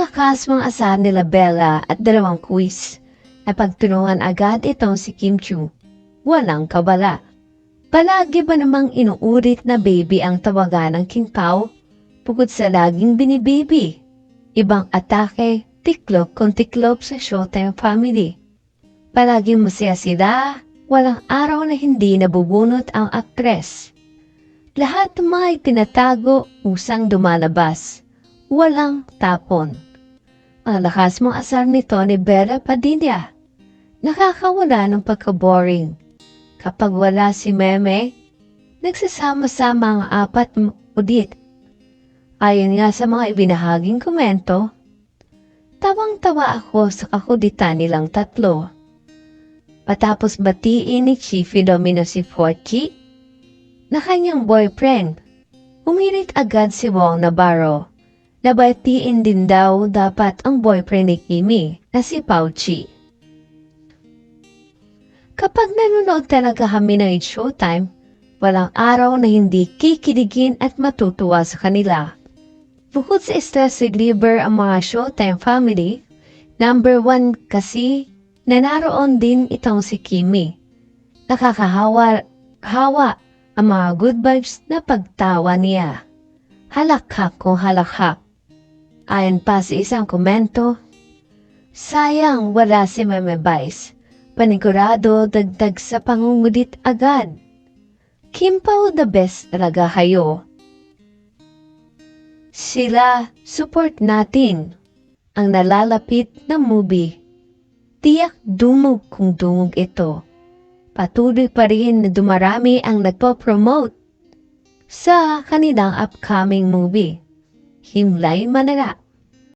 lakas mga asar nila Bella at dalawang quiz. Napagtulungan agad itong si Kim Chu. Walang kabala. Palagi ba namang inuurit na baby ang tawagan ng King Pao? Bukod sa laging binibibi. Ibang atake, tiklop kung tiklop sa Showtime family. Palagi masaya sila, walang araw na hindi nabubunot ang aktres. Lahat ng mga itinatago usang dumalabas. Walang tapon. Ang lakas mong asar nito ni Bella Padilla. Nakakawala ng pagka-boring. Kapag wala si Meme, nagsasama-sama ang apat udit. Ayon nga sa mga ibinahaging komento, tawang-tawa ako sa kakuditan nilang tatlo. Patapos batiin ni Chief Domino si Forky, na kanyang boyfriend, umirit agad si Wong Navarro. Nabatiin din daw dapat ang boyfriend ni Kimi na si Pauchi. Kapag nanonood talaga kami ng Showtime, walang araw na hindi kikiligin at matutuwa sa kanila. Bukod sa stress reliever ang mga Showtime family, number one kasi na naroon din itong si Kimi. Nakakahawa hawa ang mga good vibes na pagtawa niya. Halakhak kung halakhak. Ayon pa sa isang komento, Sayang wala si Meme Vice. Panigurado dagdag sa pangungudit agad. Kim Pao the best talaga kayo. Sila, support natin. Ang nalalapit na movie. Tiyak dumog kung dumog ito. Patuloy pa rin na dumarami ang nagpo-promote sa kanilang upcoming movie. Himlay Manala.